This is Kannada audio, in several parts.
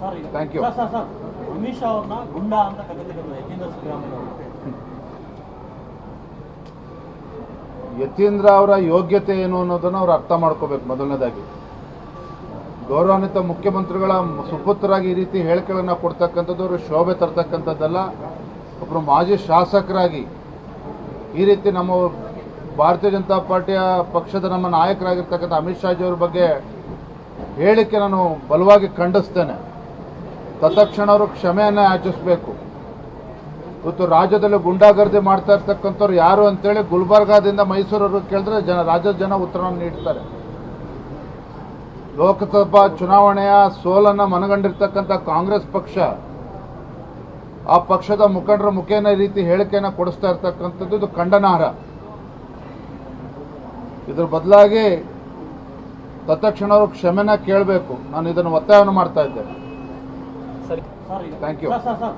ಸರ್. ಯು. ಸರ್ ಸರ್ ಅವ್ರನ್ನ ಗುಂಡ ಅಂತ ಯತೀಂದ್ರ ಸಿದ್ದರಾಮಯ್ಯ ಅವರು. ಯತೀಂದ್ರ ಅವರ ಯೋಗ್ಯತೆ ಏನು ಅನ್ನೋದನ್ನು ಅವ್ರು ಅರ್ಥ ಮಾಡ್ಕೋಬೇಕು ಮೊದಲನೇದಾಗಿ. ಗೌರವಾನ್ವಿತ ಮುಖ್ಯಮಂತ್ರಿಗಳ ಸುಪುತ್ರರಾಗಿ ಈ ರೀತಿ ಹೇಳಿಕೆಗಳನ್ನು ಕೊಡ್ತಕ್ಕಂಥದ್ದು ಅವರು ಶೋಭೆ ತರ್ತಕ್ಕಂಥದ್ದಲ್ಲ. ಒಬ್ಬರು ಮಾಜಿ ಶಾಸಕರಾಗಿ ಈ ರೀತಿ ನಮ್ಮ ಭಾರತೀಯ ಜನತಾ ಪಾರ್ಟಿಯ ಪಕ್ಷದ ನಮ್ಮ ನಾಯಕರಾಗಿರ್ತಕ್ಕಂಥ ಅಮಿತ್ ಶಾಜಿಯವ್ರ ಬಗ್ಗೆ ಹೇಳಿಕೆ ನಾನು ಬಲವಾಗಿ ಖಂಡಿಸ್ತೇನೆ. ತತ್ಕ್ಷಣ ಅವರು ಕ್ಷಮೆಯನ್ನು ಯಾಚಿಸಬೇಕು ಇವತ್ತು ರಾಜ್ಯದಲ್ಲಿ ಗುಂಡಾಗರ್ದಿ ಮಾಡ್ತಾ ಇರ್ತಕ್ಕಂಥವ್ರು ಯಾರು ಅಂತೇಳಿ ಗುಲ್ಬರ್ಗಾದಿಂದ ಮೈಸೂರವ್ರಿಗೆ ಕೇಳಿದ್ರೆ ಜನ ರಾಜ್ಯದ ಜನ ಉತ್ತರವನ್ನು ನೀಡ್ತಾರೆ. ಲೋಕಸಭಾ ಚುನಾವಣೆಯ ಸೋಲನ್ನು ಮನಗಂಡಿರ್ತಕ್ಕಂಥ ಕಾಂಗ್ರೆಸ್ ಪಕ್ಷ ಆ ಪಕ್ಷದ ಮುಖಂಡರ ಮುಖೇನ ರೀತಿ ಹೇಳಿಕೆಯನ್ನು ಕೊಡಿಸ್ತಾ ಇರ್ತಕ್ಕಂಥದ್ದು ಇದು ಖಂಡನಾರ್ಹ. ಇದ್ರ ಬದಲಾಗಿ ತತ್ಕ್ಷಣ ಅವರು ಕ್ಷಮೆನ ಕೇಳಬೇಕು. ನಾನು ಇದನ್ನು ಒತ್ತಾಯವನ್ನು ಮಾಡ್ತಾ ಇದ್ದೇನೆ. ಸರಿ. Sir thank you. Sir sir sir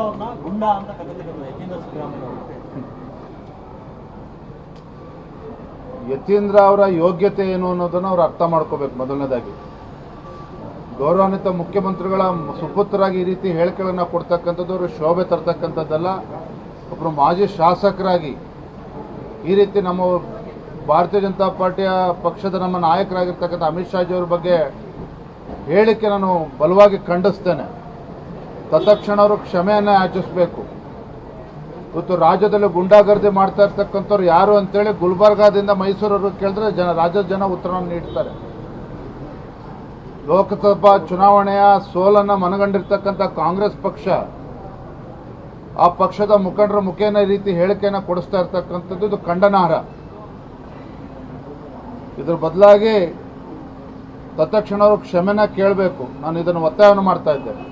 ಅವ್ರನ್ನ ಗುಂಡ ಅಂತ ಕರೆದಿದ್ದಾರೆ ಯತೀಂದ್ರ ಸಿದ್ದರಾಮಯ್ಯ ಅವರು. ಯತೀಂದ್ರ ಅವರ ಯೋಗ್ಯತೆ ಏನು ಅನ್ನೋದನ್ನು ಅವ್ರು ಅರ್ಥ ಮಾಡ್ಕೋಬೇಕು ಮೊದಲನೇದಾಗಿ. ಗೌರವಾನ್ವಿತ ಮುಖ್ಯಮಂತ್ರಿಗಳ ಸುಪುತ್ರರಾಗಿ ಈ ರೀತಿ ಹೇಳಿಕೆಗಳನ್ನ ಕೊಡ್ತಕ್ಕಂಥದ್ದು ಅವರು ಶೋಭೆ ತರ್ತಕ್ಕಂಥದ್ದಲ್ಲ. ಒಬ್ಬರು ಮಾಜಿ ಶಾಸಕರಾಗಿ ಈ ರೀತಿ ನಮ್ಮ ಭಾರತೀಯ ಜನತಾ ಪಾರ್ಟಿಯ ಪಕ್ಷದ ನಮ್ಮ ನಾಯಕರಾಗಿರ್ತಕ್ಕಂಥ ಅಮಿತ್ ಶಾಜಿಯವ್ರ ಬಗ್ಗೆ ಹೇಳಿಕೆ ನಾನು ಬಲವಾಗಿ ಖಂಡಿಸ್ತೇನೆ. ತತ್ಕ್ಷಣ ಅವರು ಕ್ಷಮೆಯನ್ನು ಯಾಚಿಸಬೇಕು ಇವತ್ತು ರಾಜ್ಯದಲ್ಲಿ ಗುಂಡಾಗರ್ದಿ ಮಾಡ್ತಾ ಇರ್ತಕ್ಕಂಥವ್ರು ಯಾರು ಅಂತೇಳಿ ಗುಲ್ಬರ್ಗಾದಿಂದ ಮೈಸೂರವರು ಕೇಳಿದ್ರೆ ಜನ ರಾಜ್ಯದ ಜನ ಉತ್ತರವನ್ನು ನೀಡ್ತಾರೆ. ಲೋಕಸಭಾ ಚುನಾವಣೆಯ ಸೋಲನ್ನ ಮನಗಂಡಿರ್ತಕ್ಕಂಥ ಕಾಂಗ್ರೆಸ್ ಪಕ್ಷ ಆ ಪಕ್ಷದ ಮುಖಂಡರ ಮುಖೇನ ರೀತಿ ಹೇಳಿಕೆಯನ್ನು ಕೊಡಿಸ್ತಾ ಇರ್ತಕ್ಕಂಥದ್ದು ಇದು ಖಂಡನಾರ್ಹ. ಇದ್ರ ಬದಲಾಗಿ ತತ್ಕ್ಷಣ ಅವರು ಕ್ಷಮೆನ ಕೇಳಬೇಕು. ನಾನು ಇದನ್ನು ಒತ್ತಾಯವನ್ನು ಮಾಡ್ತಾ ಇದ್ದೇನೆ.